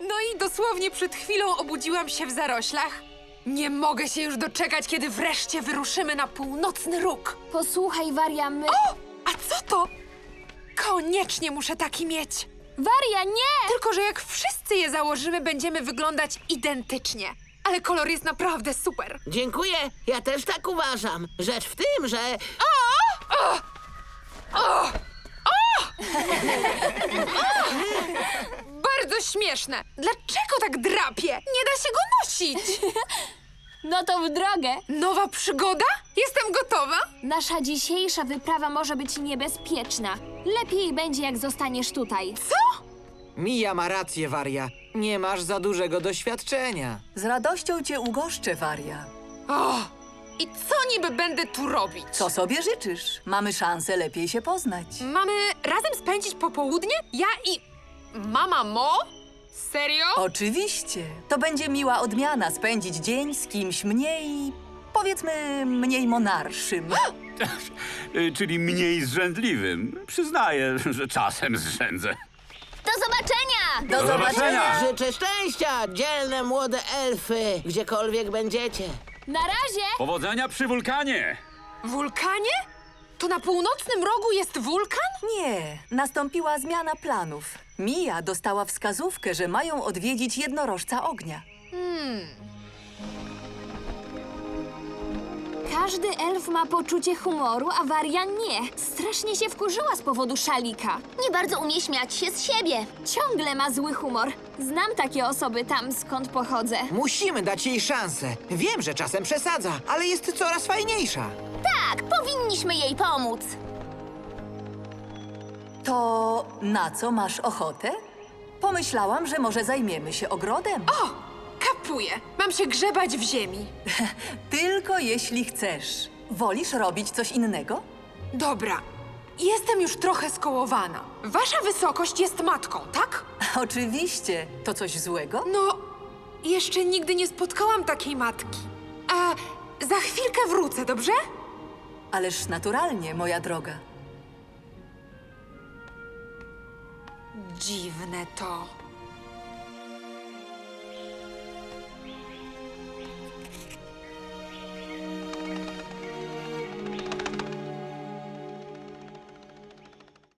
No i dosłownie przed chwilą obudziłam się w zaroślach. Nie mogę się już doczekać, kiedy wreszcie wyruszymy na północny róg. Posłuchaj, Waria, my... A co to? Koniecznie muszę taki mieć. Waria, nie! Tylko, że jak wszyscy je założymy, będziemy wyglądać identycznie. Ale kolor jest naprawdę super. Dziękuję, ja też tak uważam. Rzecz w tym, że Bardzo śmieszne. Dlaczego tak drapie? Nie da się go nosić. No to w drogę. Nowa przygoda? Jestem gotowa. Nasza dzisiejsza wyprawa może być niebezpieczna. Lepiej będzie, jak zostaniesz tutaj. Mija ma rację, Waria. Nie masz za dużego doświadczenia. Z radością cię ugoszczę, Waria. O, I co niby będę tu robić? Co sobie życzysz? Mamy szansę lepiej się poznać. Mamy razem spędzić popołudnie? Ja i mama Mo? Serio? Oczywiście. To będzie miła odmiana spędzić dzień z kimś mniej, powiedzmy, mniej monarszym. Y, czyli mniej zrzędliwym. Przyznaję, że czasem zrzędzę. Do zobaczenia! Do zobaczenia! życzę szczęścia, dzielne młode elfy, gdziekolwiek będziecie. Na razie! Powodzenia przy wulkanie! Wulkanie? To na północnym rogu jest wulkan? Nie, nastąpiła zmiana planów. Mia dostała wskazówkę, że mają odwiedzić jednorożca ognia. Każdy elf ma poczucie humoru, a Waria nie. Strasznie się wkurzyła z powodu szalika. Nie bardzo umie śmiać się z siebie. Ciągle ma zły humor. Znam takie osoby tam, skąd pochodzę. Musimy dać jej szansę. Wiem, że czasem przesadza, ale jest coraz fajniejsza. Tak, powinniśmy jej pomóc. To na co masz ochotę? Pomyślałam, że może zajmiemy się ogrodem. O, kapuję. Mam się grzebać w ziemi. Tylko jeśli chcesz. Wolisz robić coś innego? Dobra, jestem już trochę skołowana. Wasza wysokość jest matką, tak? Oczywiście. To coś złego? No, jeszcze nigdy nie spotkałam takiej matki. A za chwilkę wrócę, dobrze? Ależ naturalnie, moja droga. Dziwne to.